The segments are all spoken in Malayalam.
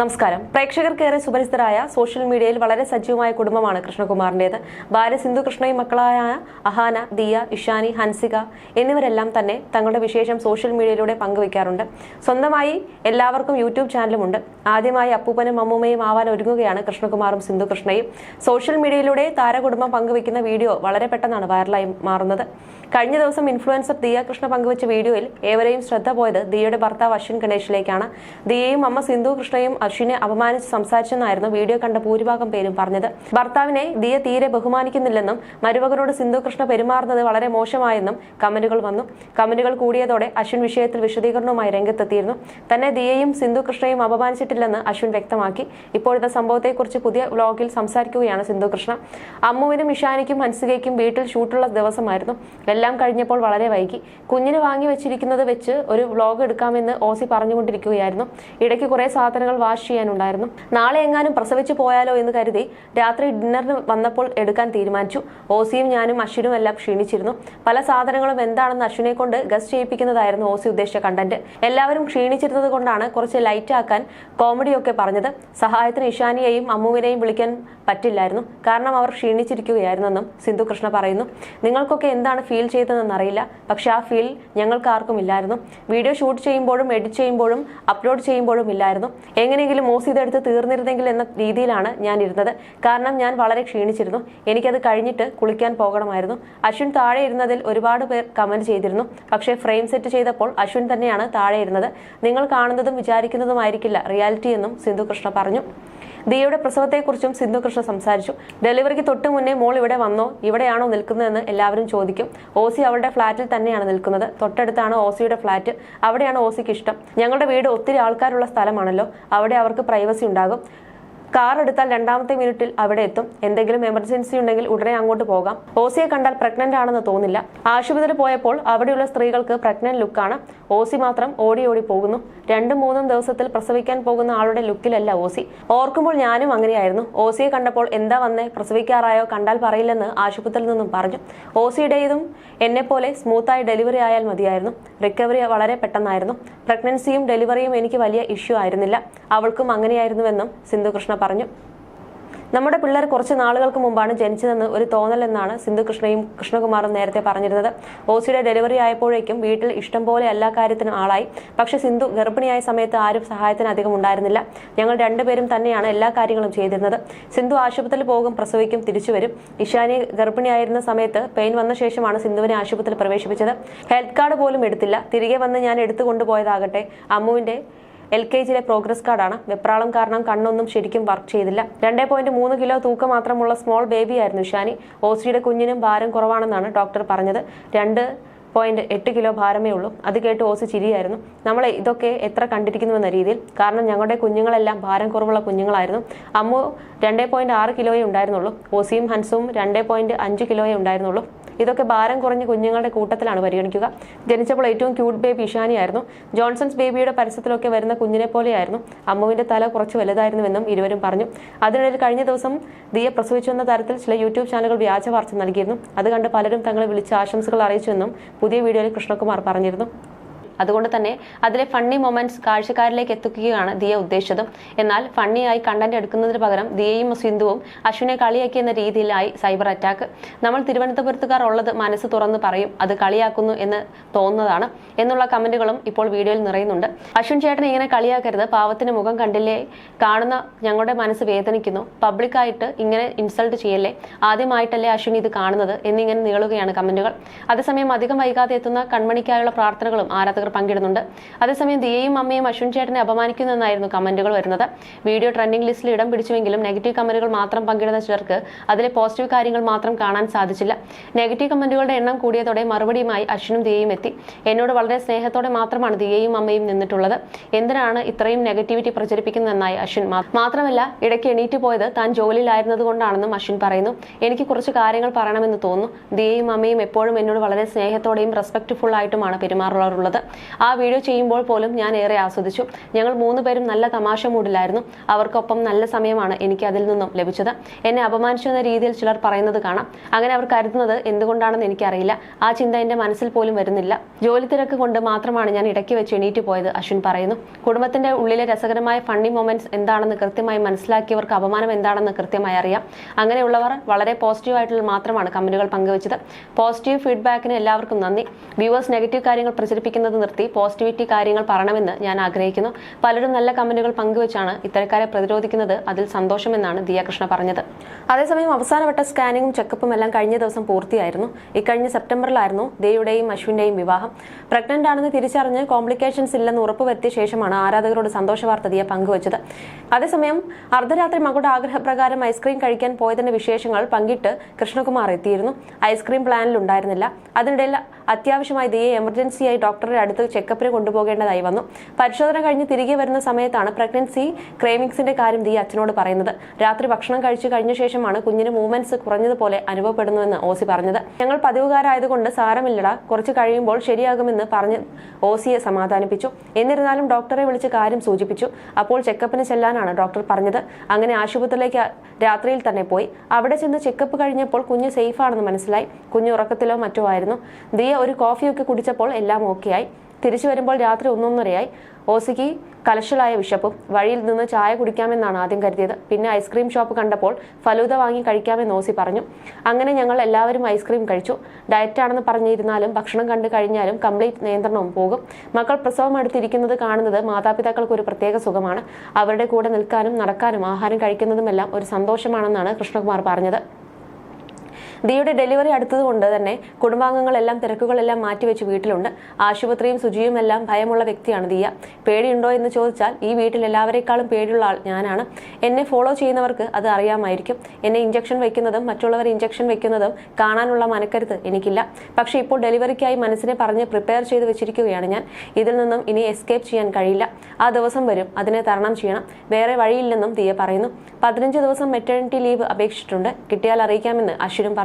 നമസ്കാരം. പ്രേക്ഷകർക്കേറെ സുപരിചിതരായ സോഷ്യൽ മീഡിയയിൽ വളരെ സജീവമായ കുടുംബമാണ് കൃഷ്ണകുമാറിന്റേത്. ഭാര്യ സിന്ധു കൃഷ്ണയും മക്കളായ അഹാന ദിയ ഇഷാനി ഹൻസിക എന്നിവരെല്ലാം തന്നെ തങ്ങളുടെ വിശേഷം സോഷ്യൽ മീഡിയയിലൂടെ പങ്കുവയ്ക്കാറുണ്ട്. സ്വന്തമായി എല്ലാവർക്കും യൂട്യൂബ് ചാനലുമുണ്ട്. ആദ്യമായി അപ്പൂപ്പനും അമ്മൂമ്മയും ആവാൻ ഒരുങ്ങുകയാണ് കൃഷ്ണകുമാറും സിന്ധു കൃഷ്ണയും. സോഷ്യൽ മീഡിയയിലൂടെ താരകുടുംബം പങ്കുവയ്ക്കുന്ന വീഡിയോ വളരെ പെട്ടെന്നാണ് വൈറലായി മാറുന്നത്. കഴിഞ്ഞ ദിവസം ഇൻഫ്ലുവൻസർ ദിയ കൃഷ്ണ പങ്കുവച്ച വീഡിയോയിൽ ഏവരെയും ശ്രദ്ധ പോയത് ദിയയുടെ ഭർത്താവ് അശ്വിൻ ഗണേഷിലേക്കാണ്. ദിയയും അമ്മ സിന്ധു കൃഷ്ണയും അശ്വിനെ അപമാനിച്ച് സംസാരിച്ചെന്നായിരുന്നു വീഡിയോ കണ്ട ഭൂരിഭാഗം പേരും പറഞ്ഞത്. ഭർത്താവിനെ ദിയ തീരെ ബഹുമാനിക്കുന്നില്ലെന്നും മരുമകനോട് സിന്ധു കൃഷ്ണ പെരുമാറുന്നത് വളരെ മോശമായെന്നും കമന്റുകൾ വന്നു. കമന്റുകൾ കൂടിയതോടെ അശ്വിൻ വിഷയത്തിൽ വിശദീകരണവുമായി രംഗത്തെത്തിയിരുന്നു. തന്നെ ദിയയും സിന്ധു കൃഷ്ണയും അപമാനിച്ചിട്ടില്ലെന്ന് അശ്വിൻ വ്യക്തമാക്കി. ഇപ്പോഴത്തെ സംഭവത്തെക്കുറിച്ച് പുതിയ വ്ലോഗിൽ സംസാരിക്കുകയാണ് സിന്ധു കൃഷ്ണ. അമ്മുവിനും ഇഷാനിക്കും ഹൻസികയ്ക്കും വീട്ടിൽ ഷൂട്ടുള്ള ദിവസമായിരുന്നു. എല്ലാം കഴിഞ്ഞപ്പോൾ വളരെ വൈകി. കുഞ്ഞിന് വാങ്ങി വെച്ചിരിക്കുന്നത് വെച്ച് ഒരു വ്ലോഗ് എടുക്കാമെന്ന് ഓസി പറഞ്ഞുകൊണ്ടിരിക്കുകയായിരുന്നു. ഇടയ്ക്ക് കുറേ സാധനങ്ങൾ വാഷ് ചെയ്യാനുണ്ടായിരുന്നു നാളെ എങ്ങാനും പ്രസവിച്ചു പോയാലോ എന്ന് കരുതി രാത്രി ഡിന്നറിന് വന്നപ്പോൾ എടുക്കാൻ തീരുമാനിച്ചു. ഓസിയും ഞാനും അശ്വിനും എല്ലാം ക്ഷീണിച്ചിരുന്നു. പല സാധനങ്ങളും എന്താണെന്ന് അശ്വിനെ കൊണ്ട് ഗസ്റ്റ് ചെയ്യിപ്പിക്കുന്നതായിരുന്നു ഓസി ഉദ്ദേശിച്ച കണ്ടന്റ് എല്ലാവരും ക്ഷീണിച്ചിരുന്നത് കൊണ്ടാണ് കുറച്ച് ലൈറ്റ് ആക്കാൻ കോമഡിയൊക്കെ പറഞ്ഞത്. സഹായത്തിന് ഇഷാനിയെയും അമ്മുവിനെയും വിളിക്കാൻ പറ്റില്ലായിരുന്നു. കാരണം അവർ ക്ഷീണിച്ചിരിക്കുകയായിരുന്നെന്നും സിന്ധു കൃഷ്ണ പറയുന്നു. നിങ്ങൾക്കൊക്കെ എന്താണ് ഫീൽ ചെയ്തതെന്ന് അറിയില്ല. പക്ഷെ ആ ഫീൽ ഞങ്ങൾക്ക് ആർക്കും ഇല്ലായിരുന്നു. വീഡിയോ ഷൂട്ട് ചെയ്യുമ്പോഴും എഡിറ്റ് ചെയ്യുമ്പോഴും അപ്ലോഡ് ചെയ്യുമ്പോഴും ഇല്ലായിരുന്നു. എങ്ങനെയെങ്കിലും മോസ് ഇതെടുത്ത് തീർന്നിരുന്നെങ്കിൽ എന്ന രീതിയിലാണ് ഞാൻ ഇരുന്നത് കാരണം ഞാൻ വളരെ ക്ഷീണിച്ചിരുന്നു. എനിക്കത് കഴിഞ്ഞിട്ട് കുളിക്കാൻ പോകണമായിരുന്നു. അശ്വിൻ താഴെ ഇരുന്നതിൽ ഒരുപാട് പേർ കമന്റ് ചെയ്തിരുന്നു. പക്ഷേ ഫ്രെയിം സെറ്റ് ചെയ്തപ്പോൾ അശ്വിൻ തന്നെയാണ് താഴെ ഇരുന്നത്. നിങ്ങൾ കാണുന്നതും വിചാരിക്കുന്നതുമായിരിക്കില്ല. റിയാലിറ്റി എന്നും സിന്ധു കൃഷ്ണ പറഞ്ഞു. ദിയയുടെ പ്രസവത്തെക്കുറിച്ചും സിന്ധു കൃഷ്ണ സംസാരിച്ചു. ഡെലിവറിക്ക് തൊട്ട് മുന്നേ മോൾ ഇവിടെ വന്നോ? ഇവിടെയാണോ നിൽക്കുന്നതെന്ന് എല്ലാവരും ചോദിക്കും. ഓസി അവളുടെ ഫ്ളാറ്റിൽ തന്നെയാണ് നിൽക്കുന്നത്. തൊട്ടടുത്താണ് ഓസിയുടെ ഫ്ളാറ്റ് അവിടെയാണ് ഓസിക്ക് ഇഷ്ടം. ഞങ്ങളുടെ വീട് ഒത്തിരി ആൾക്കാരുള്ള സ്ഥലമാണല്ലോ. അവിടെ അവർക്ക് പ്രൈവസി ഉണ്ടാകും. കാർ എടുത്താൽ രണ്ടാമത്തെ മിനിറ്റിൽ അവിടെ എത്തും. എന്തെങ്കിലും എമർജൻസി ഉണ്ടെങ്കിൽ ഉടനെ അങ്ങോട്ട് പോകാം. ഓസിയെ കണ്ടാൽ പ്രഗ്നന്റ് ആണെന്ന് തോന്നില്ല. ആശുപത്രി പോയപ്പോൾ അവിടെയുള്ള സ്ത്രീകൾക്ക് പ്രഗ്നന്റ് ലുക്കാണ് ഓസി മാത്രം ഓടി ഓടി പോകുന്നു. രണ്ടും മൂന്നും ദിവസത്തിൽ പ്രസവിക്കാൻ പോകുന്ന ആളുടെ ലുക്കിലല്ല ഓസി. ഓർക്കുമ്പോൾ ഞാനും അങ്ങനെയായിരുന്നു. ഓസിയെ കണ്ടപ്പോൾ എന്താ വന്നേ? പ്രസവിക്കാറായോ? കണ്ടാൽ പറയില്ലെന്ന് ആശുപത്രിയിൽ നിന്നും പറഞ്ഞു. ഓസിയുടേതും എന്നെപ്പോലെ സ്മൂത്തായി ഡെലിവറി ആയാൽ മതിയായിരുന്നു. റിക്കവറി വളരെ പെട്ടെന്നായിരുന്നു. പ്രഗ്നൻസിയും ഡെലിവറിയും എനിക്ക് വലിയ ഇഷ്യൂ ആയിരുന്നില്ല. അവൾക്കും അങ്ങനെയായിരുന്നുവെന്നും സിന്ധു പറഞ്ഞു. നമ്മുടെ പിള്ളേർ കുറച്ച് നാളുകൾക്ക് മുമ്പാണ് ജനിച്ചതെന്ന് ഒരു തോന്നലെന്നാണ് സിന്ധു കൃഷ്ണയും കൃഷ്ണകുമാറും നേരത്തെ പറഞ്ഞിരുന്നത്. ഓസിയുടെ ഡെലിവറി ആയപ്പോഴേക്കും വീട്ടിൽ ഇഷ്ടം പോലെ എല്ലാ കാര്യത്തിനും ആളായി. പക്ഷെ സിന്ധു ഗർഭിണിയായ സമയത്ത് ആരും സഹായത്തിന് അധികം ഉണ്ടായിരുന്നില്ല. ഞങ്ങൾ രണ്ടുപേരും തന്നെയാണ് എല്ലാ കാര്യങ്ങളും ചെയ്തിരുന്നത്. സിന്ധു ആശുപത്രിയിൽ പോകും പ്രസവിക്കും തിരിച്ചു വരും. ഇഷാനി ഗർഭിണിയായിരുന്ന സമയത്ത് പെയിൻ വന്ന ശേഷമാണ് സിന്ധുവിനെ ആശുപത്രിയിൽ പ്രവേശിപ്പിച്ചത്. ഹെൽത്ത് കാർഡ് പോലും എടുത്തില്ല. തിരികെ വന്ന് ഞാൻ എടുത്തു കൊണ്ടുപോയതാകട്ടെ അമ്മുവിന്റെ എൽ കെ ജിയിലെ പ്രോഗ്രസ് കാർഡാണ്. വെപ്രാളം കാരണം കണ്ണൊന്നും ശരിക്കും വർക്ക് ചെയ്തില്ല. രണ്ടേ പോയിന്റ് മൂന്ന് കിലോ തൂക്കം മാത്രമുള്ള സ്മോൾ ബേബിയായിരുന്നു ഷാനി. ഓസിയുടെ കുഞ്ഞിനും ഭാരം കുറവാണെന്നാണ് ഡോക്ടർ പറഞ്ഞത്. രണ്ട് പോയിന്റ് എട്ട് കിലോ ഭാരമേ ഉള്ളൂ. അത് കേട്ട് ഓസ് ചിരിയായിരുന്നു. നമ്മൾ ഇതൊക്കെ എത്ര കണ്ടിരിക്കുന്നുവെന്ന രീതിയിൽ. കാരണം ഞങ്ങളുടെ കുഞ്ഞുങ്ങളെല്ലാം ഭാരം കുറവുള്ള കുഞ്ഞുങ്ങളായിരുന്നു. അമ്മു രണ്ടേ പോയിന്റ് ആറ് കിലോയേ ഉണ്ടായിരുന്നുള്ളൂ. ഓസിയും ഹൻസും രണ്ടേ പോയിന്റ് അഞ്ച് കിലോയേ ഉണ്ടായിരുന്നുള്ളൂ. ഇതൊക്കെ ഭാരം കുറഞ്ഞ കുഞ്ഞുങ്ങളുടെ കൂട്ടത്തിലാണ് പരിഗണിക്കുക. ജനിച്ചപ്പോൾ ഏറ്റവും ക്യൂട്ട് ബേബി ഇഷാനിയായിരുന്നു. ജോൺസൺസ് ബേബിയുടെ പരസ്യത്തിലൊക്കെ വരുന്ന കുഞ്ഞിനെ പോലെയായിരുന്നു. അമ്മുവിന്റെ തല കുറച്ച് വലുതായിരുന്നുവെന്നും ഇരുവരും പറഞ്ഞു. അതിനിടയിൽ കഴിഞ്ഞ ദിവസം ദിയെ പ്രസവിച്ചെന്ന തരത്തിൽ ചില യൂട്യൂബ് ചാനലുകൾ വ്യാജ വാർത്ത നൽകിയിരുന്നു. അത് കണ്ട് പലരും തങ്ങളെ വിളിച്ച് ആശംസകൾ അറിയിച്ചുവെന്നും പുതിയ വീഡിയോയിൽ കൃഷ്ണകുമാർ പറഞ്ഞിരുന്നു. അതുകൊണ്ട് തന്നെ അതിലെ ഫണ്ണി മൊമെന്റ്സ് കാഴ്ചക്കാരിലേക്ക് എത്തിക്കുകയാണ് ദിയ ഉദ്ദേശിച്ചതും. എന്നാൽ ഫണ്ണിയായി കണ്ടന്റ് എടുക്കുന്നതിന് പകരം ദിയയും സിന്ധുവും അശ്വിനെ കളിയാക്കിയെന്ന രീതിയിലായി സൈബർ അറ്റാക്ക് നമ്മൾ തിരുവനന്തപുരത്തുകാർ ഉള്ളത് മനസ്സ് തുറന്ന് പറയും അത് കളിയാക്കുന്നു എന്ന് തോന്നുന്നതാണ് എന്നുള്ള കമന്റുകളും ഇപ്പോൾ വീഡിയോയിൽ നിറയുന്നുണ്ട്. അശ്വിൻ ചേട്ടനെ ഇങ്ങനെ കളിയാക്കരുത് പാവത്തിന് മുഖം കണ്ടില്ലേ? കാണുന്ന ഞങ്ങളുടെ മനസ്സ് വേദനിക്കുന്നു. പബ്ലിക്കായിട്ട് ഇങ്ങനെ ഇൻസൾട്ട് ചെയ്യല്ലേ? ആദ്യമായിട്ടല്ലേ അശ്വിൻ ഇത് കാണുന്നത് എന്നിങ്ങനെ നീളുകയാണ് കമന്റുകൾ. അതേസമയം അധികം വൈകാതെ എത്തുന്ന കൺമണിക്കായുള്ള പ്രാർത്ഥനകളും ആരാധകർ പങ്കിടുന്നുണ്ട്. അതേസമയം ദിയയും അമ്മയും അശ്വിൻ ചേട്ടനെ അപമാനിക്കുന്നതെന്നായിരുന്നു കമന്റുകൾ വരുന്നത്. വീഡിയോ ട്രെൻഡിംഗ് ലിസ്റ്റിൽ ഇടം പിടിച്ചുവെങ്കിലും നെഗറ്റീവ് കമന്റുകൾ മാത്രം പങ്കിടുന്ന ചിലർക്ക് അതിലെ പോസിറ്റീവ് കാര്യങ്ങൾ മാത്രം കാണാൻ സാധിച്ചില്ല. നെഗറ്റീവ് കമന്റുകളുടെ എണ്ണം കൂടിയതോടെ മറുപടിയുമായി അശ്വിനും ദിയയും എത്തി. എന്നോട് വളരെ സ്നേഹത്തോടെ മാത്രമാണ് ദിയയും അമ്മയും നിന്നിട്ടുള്ളത്. എന്തിനാണ് ഇത്രയും നെഗറ്റിവിറ്റി പ്രചരിപ്പിക്കുന്നതെന്നായി അശ്വിൻ മാത്രമല്ല ഇടയ്ക്ക് എണീറ്റ് പോയത് താൻ ജോലിയിലായിരുന്നതുകൊണ്ടാണെന്നും അശ്വിൻ പറയുന്നു. എനിക്ക് കുറച്ച് കാര്യങ്ങൾ പറയണമെന്ന് തോന്നുന്നു. ദിയയും അമ്മയും എപ്പോഴും എന്നോട് വളരെ സ്നേഹത്തോടെയും റെസ്പെക്ട്ഫുൾ ആയിട്ടുമാണ് പെരുമാറാറുള്ളത് ആ വീഡിയോ ചെയ്യുമ്പോൾ പോലും ഞാൻ ഏറെ ആസ്വദിച്ചു. ഞങ്ങൾ മൂന്ന് പേരും നല്ല തമാശ മൂഡിലായിരുന്നു. അവർക്കൊപ്പം നല്ല സമയമാണ് എനിക്ക് അതിൽ നിന്നും ലഭിച്ചത്. എന്നെ അപമാനിച്ചു എന്ന രീതിയിൽ ചിലർ പറയുന്നത് കാണാം. അങ്ങനെ അവർ കരുതുന്നത് എന്തുകൊണ്ടാണെന്ന് എനിക്കറിയില്ല. ആ ചിന്ത എന്റെ മനസ്സിൽ പോലും വരുന്നില്ല. ജോലി തിരക്ക് കൊണ്ട് മാത്രമാണ് ഞാൻ ഇടയ്ക്ക് വെച്ച് എണീറ്റ് പോയത് അശ്വിൻ പറയുന്നു. കുടുംബത്തിന്റെ ഉള്ളിലെ രസകരമായ ഫണ്ണി മൊമെന്റ്സ് എന്താണെന്ന് കൃത്യമായി മനസ്സിലാക്കിയവർക്ക് അപമാനം എന്താണെന്ന് കൃത്യമായി അറിയാം. അങ്ങനെയുള്ളവർ വളരെ പോസിറ്റീവ് ആയിട്ടുള്ള മാത്രമാണ് കമന്റുകൾ പങ്കുവച്ചത്. പോസിറ്റീവ് ഫീഡ്ബാക്കിന് എല്ലാവർക്കും നന്ദി. വ്യൂവേഴ്സ് നെഗറ്റീവ് കാര്യങ്ങൾ പ്രചരിപ്പിക്കുന്നത് നിർത്തി പോസിറ്റിവിറ്റി കാര്യങ്ങൾ പറയണമെന്ന് ഞാൻ ആഗ്രഹിക്കുന്നു. പലരും നല്ല കമന്റുകൾ പങ്കുവച്ചാണ് ഇത്തരക്കാരെ പ്രതിരോധിക്കുന്നത്. അതിൽ സന്തോഷമെന്നാണ് ദിയ കൃഷ്ണ പറഞ്ഞത്. അതേസമയം അവസാനവട്ട സ്കാനിങ്ങും ചെക്കപ്പും എല്ലാം കഴിഞ്ഞ ദിവസം പൂർത്തിയായിരുന്നു. ഇക്കഴിഞ്ഞ സെപ്റ്റംബറിലായിരുന്നു ദേയുടെയും അശ്വിന്റെയും വിവാഹം. പ്രഗ്നന്റ് ആണെന്ന് തിരിച്ചറിഞ്ഞ് കോംപ്ലിക്കേഷൻസ് ഇല്ലെന്ന് ഉറപ്പുവരുത്തിയ ശേഷമാണ് ആരാധകരോട് സന്തോഷ വാർത്ത ദിയ പങ്കുവച്ചത്. അതേസമയം അർദ്ധരാത്രി മകളുടെ ആഗ്രഹപ്രകാരം ഐസ്ക്രീം കഴിക്കാൻ പോയതിന്റെ വിശേഷങ്ങൾ പങ്കിട്ട് കൃഷ്ണകുമാർ എത്തിയിരുന്നു. ഐസ്ക്രീം പ്ലാനിൽ ഉണ്ടായിരുന്നില്ല. അതിനിടയിൽ അത്യാവശ്യമായി ദിയെ എമർജൻസിയായി ഡോക്ടറെ അടുത്ത് ചെക്കപ്പിന് കൊണ്ടുപോകേണ്ടതായി വന്നു. പരിശോധന കഴിഞ്ഞ് തിരികെ വരുന്ന സമയത്താണ് പ്രഗ്നൻസി ക്രേമിക്സിന്റെ കാര്യം ദിയ അച്ഛനോട് പറയുന്നത്. രാത്രി ഭക്ഷണം കഴിച്ചു കഴിഞ്ഞ ശേഷമാണ് കുഞ്ഞിന് മൂവ്മെന്റ്സ് കുറഞ്ഞതുപോലെ അനുഭവപ്പെടുന്നുവെന്ന് ഓസി പറഞ്ഞത്. ഞങ്ങൾ പതിവുകാരായതുകൊണ്ട് സാരമില്ലട. കുറച്ച് കഴിയുമ്പോൾ ശരിയാകുമെന്ന് പറഞ്ഞ് ഓസിയെ സമാധാനിപ്പിച്ചു. എന്നിരുന്നാലും ഡോക്ടറെ വിളിച്ച് കാര്യം സൂചിപ്പിച്ചു. അപ്പോൾ ചെക്കപ്പിന് ചെല്ലാനാണ് ഡോക്ടർ പറഞ്ഞത്. അങ്ങനെ ആശുപത്രിയിലേക്ക് രാത്രിയിൽ തന്നെ പോയി. അവിടെ ചെന്ന് ചെക്കപ്പ് കഴിഞ്ഞപ്പോൾ കുഞ്ഞ് സേഫ് ആണെന്ന് മനസ്സിലായി. കുഞ്ഞ് ഉറക്കത്തിലോ മറ്റോ ആയിരുന്നു. ദിയ ഒരു കോഫിയൊക്കെ കുടിച്ചപ്പോൾ എല്ലാം ഓക്കെയായി. തിരിച്ചു വരുമ്പോൾ രാത്രി ഒന്നൊന്നരയായി. ഓസിക്ക് കലശലായ വിശപ്പും വഴിയിൽ നിന്ന് ചായ കുടിക്കാമെന്നാണ് ആദ്യം കരുതിയത്. പിന്നെ ഐസ്ക്രീം ഷോപ്പ് കണ്ടപ്പോൾ ഫലൂദ വാങ്ങി കഴിക്കാമെന്ന് ഓസി പറഞ്ഞു. അങ്ങനെ ഞങ്ങൾ എല്ലാവരും ഐസ്ക്രീം കഴിച്ചു. ഡയറ്റാണെന്ന് പറഞ്ഞിരുന്നാലും ഭക്ഷണം കണ്ടു കഴിഞ്ഞാലും കംപ്ലീറ്റ് നിയന്ത്രണവും പോകും. മക്കൾ പ്രസവം അടുത്തിരിക്കുന്നത് കാണുന്നത് മാതാപിതാക്കൾക്ക് ഒരു പ്രത്യേക സുഖമാണ്. അവരുടെ കൂടെ നിൽക്കാനും നടക്കാനും ആഹാരം കഴിക്കുന്നതുമെല്ലാം ഒരു സന്തോഷമാണെന്നാണ് കൃഷ്ണകുമാർ പറഞ്ഞത്. ദിയുടെ ഡെലിവറി അടുത്തതുകൊണ്ട് തന്നെ കുടുംബാംഗങ്ങളെല്ലാം തിരക്കുകളെല്ലാം മാറ്റിവെച്ച് വീട്ടിലുണ്ട്. ആശുപത്രിയും ശുചിയും എല്ലാം ഭയമുള്ള വ്യക്തിയാണ് ദിയ. പേടിയുണ്ടോ എന്ന് ചോദിച്ചാൽ ഈ വീട്ടിൽ എല്ലാവരെക്കാളും പേടിയുള്ള ആൾ ഞാനാണ്. എന്നെ ഫോളോ ചെയ്യുന്നവർക്ക് അത് അറിയാമായിരിക്കും. എന്നെ ഇഞ്ചക്ഷൻ വെക്കുന്നതും മറ്റുള്ളവർ ഇഞ്ചക്ഷൻ വെക്കുന്നതും കാണാനുള്ള മനക്കരുത്ത് എനിക്കില്ല. പക്ഷേ ഇപ്പോൾ ഡെലിവറിക്കായി മനസ്സിനെ പറഞ്ഞ് പ്രിപ്പയർ ചെയ്ത് വെച്ചിരിക്കുകയാണ് ഞാൻ. ഇതിൽ നിന്നും ഇനി എസ്കേപ്പ് ചെയ്യാൻ കഴിയില്ല. ആ ദിവസം വരും. അതിനെ തരണം ചെയ്യണം. വേറെ വഴിയില്ലെന്നും ദിയ പറയുന്നു. പതിനഞ്ച് ദിവസം മെറ്റേണിറ്റി ലീവ് അപേക്ഷിച്ചിട്ടുണ്ട്. കിട്ടിയാൽ അറിയിക്കാമെന്ന് അശ്വിനും പറഞ്ഞു.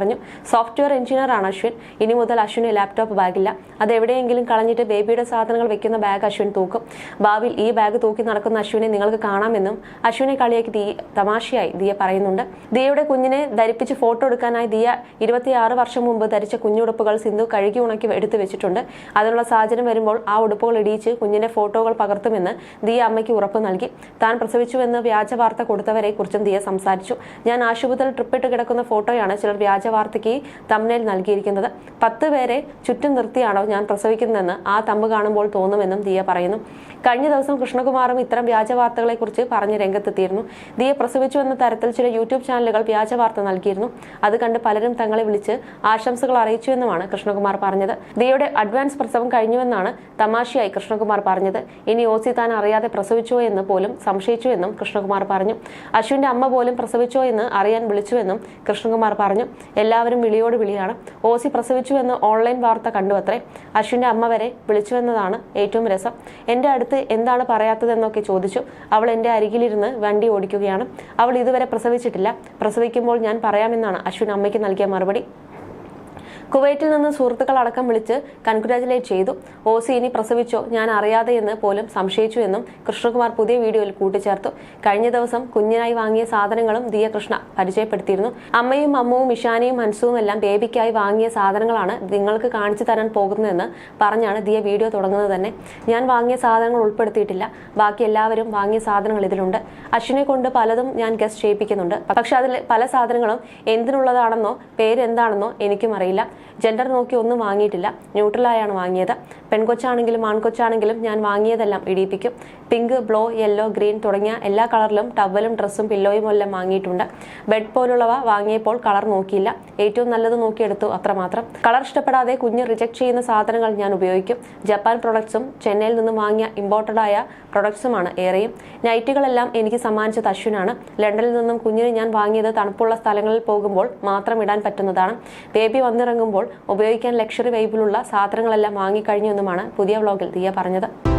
സോഫ്റ്റ്വെയർ എഞ്ചിനീയർ ആണ് അശ്വിൻ. ഇനി മുതൽ അശ്വിന് ലാപ്ടോപ്പ് ബാഗില്ല അത് എവിടെയെങ്കിലും കളഞ്ഞിട്ട് ബേബിയുടെ സാധനങ്ങൾ വെക്കുന്ന ബാഗ് അശ്വിൻ തൂക്കും. ഭാവിയിൽ ഈ ബാഗ് തൂക്കി നടക്കുന്ന അശ്വിനെ നിങ്ങൾക്ക് കാണാമെന്നും അശ്വിനെ കളിയാക്കി ദീ തമാശയായി ദിയ പറയുന്നുണ്ട്. ദിയയുടെ കുഞ്ഞിനെ ധരിപ്പിച്ച് ഫോട്ടോ എടുക്കാനായി ദിയ ഇരുപത്തിയാറ് വർഷം മുമ്പ് ധരിച്ച കുഞ്ഞുടുപ്പുകൾ സിന്ധു കഴുകി ഉണക്കി എടുത്തു വെച്ചിട്ടുണ്ട്. അതിനുള്ള സാഹചര്യം വരുമ്പോൾ ആ ഉടുപ്പുകൾ ഇടിയിച്ച് കുഞ്ഞിന്റെ ഫോട്ടോകൾ പകർത്തുമെന്ന് ദിയ അമ്മയ്ക്ക് ഉറപ്പ് നൽകി. താൻ പ്രസവിച്ചുവെന്ന് വ്യാജ വാർത്ത കൊടുത്തവരെ കുറിച്ചും ദിയ സംസാരിച്ചു. ഞാൻ ആശുപത്രിയിൽ ട്രിപ്പിട്ട് കിടക്കുന്ന ഫോട്ടോയാണ് ചിലർ വ്യാജ വാർത്തയ്ക്ക് തമ്മിൽ നൽകിയിരിക്കുന്നത്. പത്ത് പേരെ ചുറ്റും നിർത്തിയാണോ ഞാൻ പ്രസവിക്കുന്നതെന്ന് ആ തമ്പ് കാണുമ്പോൾ തോന്നുമെന്നും ദിയ പറയുന്നു. കഴിഞ്ഞ ദിവസം കൃഷ്ണകുമാറും ഇത്തരം വ്യാജ വാർത്തകളെക്കുറിച്ച് പറഞ്ഞ് രംഗത്തെത്തിയിരുന്നു. ദിയ പ്രസവിച്ചു എന്ന തരത്തിൽ ചില യൂട്യൂബ് ചാനലുകൾ വ്യാജ വാർത്ത നൽകിയിരുന്നു. അത് കണ്ട് പലരും തങ്ങളെ വിളിച്ച് ആശംസകൾ അറിയിച്ചു എന്നുമാണ് കൃഷ്ണകുമാർ പറഞ്ഞത്. ദിയയുടെ അഡ്വാൻസ് പ്രസവം കഴിഞ്ഞുവെന്നാണ് തമാശയായി കൃഷ്ണകുമാർ പറഞ്ഞത്. ഇനി ഓസി താൻ അറിയാതെ പ്രസവിച്ചോ എന്ന് പോലും സംശയിച്ചു എന്നും കൃഷ്ണകുമാർ പറഞ്ഞു. അശ്വിന്റെ അമ്മ പോലും പ്രസവിച്ചോ എന്ന് അറിയാൻ വിളിച്ചുവെന്നും കൃഷ്ണകുമാർ പറഞ്ഞു. എല്ലാവരും വിളിയോട് വിളിയാണ്. ഓസി പ്രസവിച്ചു എന്ന് ഓൺലൈൻ വാർത്ത കണ്ടുവത്രേ. അശ്വിന്റെ അമ്മ വരെ വിളിച്ചുവെന്നതാണ് ഏറ്റവും രസം. എന്റെ അടുത്ത് എന്താണ് പറയാത്തതെന്നൊക്കെ ചോദിച്ചു. അവൾ എന്റെ അരികിലിരുന്ന് വണ്ടി ഓടിക്കുകയാണ്. അവൾ ഇതുവരെ പ്രസവിച്ചിട്ടില്ല. പ്രസവിക്കുമ്പോൾ ഞാൻ പറയാമെന്നാണ് അശ്വിൻ അമ്മയ്ക്ക് നൽകിയ മറുപടി. കുവൈറ്റിൽ നിന്ന് സുഹൃത്തുക്കൾ അടക്കം വിളിച്ച് കൺഗ്രാജുലേറ്റ് ചെയ്തു. ഓസി ഇനി പ്രസവിച്ചോ ഞാൻ അറിയാതെ എന്ന് പോലും സംശയിച്ചു എന്നും കൃഷ്ണകുമാർ പുതിയ വീഡിയോയിൽ കൂട്ടിച്ചേർത്തു. കഴിഞ്ഞ ദിവസം കുഞ്ഞിനായി വാങ്ങിയ സാധനങ്ങളും ദിയ കൃഷ്ണ പരിചയപ്പെടുത്തിയിരുന്നു. അമ്മയും അമ്മവും ഇഷാനയും ഹൻസുവും എല്ലാം ബേബിക്കായി വാങ്ങിയ സാധനങ്ങളാണ് നിങ്ങൾക്ക് കാണിച്ചു തരാൻ പോകുന്നതെന്ന് പറഞ്ഞാണ് ദിയ വീഡിയോ തുടങ്ങുന്നത് തന്നെ. ഞാൻ വാങ്ങിയ സാധനങ്ങൾ ഉൾപ്പെടുത്തിയിട്ടില്ല. ബാക്കി എല്ലാവരും വാങ്ങിയ സാധനങ്ങൾ ഇതിലുണ്ട്. അശ്വിനെ കൊണ്ട് പലതും ഞാൻ ഗസ്റ്റ് ചെയ്യിപ്പിക്കുന്നുണ്ട്. പക്ഷെ അതിൽ പല സാധനങ്ങളും എന്തിനുള്ളതാണെന്നോ പേരെന്താണെന്നോ എനിക്കും അറിയില്ല. ജെൻഡർ നോക്കി ഒന്നും വാങ്ങിയിട്ടില്ല. ന്യൂട്രലായാണ് വാങ്ങിയത്. പെൺകൊച്ചാണെങ്കിലും ആൺകൊച്ചാണെങ്കിലും ഞാൻ വാങ്ങിയതെല്ലാം ഇടിയിപ്പിക്കും. പിങ്ക് ബ്ലോ യെല്ലോ ഗ്രീൻ തുടങ്ങിയ എല്ലാ കളറിലും ടവലും ഡ്രസ്സും പില്ലോയും എല്ലാം വാങ്ങിയിട്ടുണ്ട്. ബെഡ് പോലുള്ളവ വാങ്ങിയപ്പോൾ കളർ നോക്കിയില്ല. ഏറ്റവും നല്ലത് നോക്കിയെടുത്തു അത്രമാത്രം. കളർ ഇഷ്ടപ്പെടാതെ കുഞ്ഞ് റിജക്ട് ചെയ്യുന്ന സാധനങ്ങൾ ഞാൻ ഉപയോഗിക്കും. ജപ്പാൻ പ്രൊഡക്ട്സും ചെന്നൈയിൽ നിന്നും വാങ്ങിയ ഇമ്പോർട്ടഡ് ആയ പ്രൊഡക്ട്സുമാണ് ഏറെയും. നൈറ്റുകളെല്ലാം എനിക്ക് സമ്മാനിച്ചത് അശ്വിനാണ്. ലണ്ടനിൽ നിന്നും കുഞ്ഞിന് ഞാൻ വാങ്ങിയത് തണുപ്പുള്ള സ്ഥലങ്ങളിൽ പോകുമ്പോൾ മാത്രം ഇടാൻ പറ്റുന്നതാണ്. ബേബി വന്നിറങ്ങുമ്പോൾ ഉപയോഗിക്കാൻ ലക്ഷറി വൈബിലുള്ള സാധനങ്ങളെല്ലാം വാങ്ങിക്കഴിഞ്ഞു എന്നുമാണ് പുതിയ വ്ളോഗിൽ ദിയ പറഞ്ഞത്.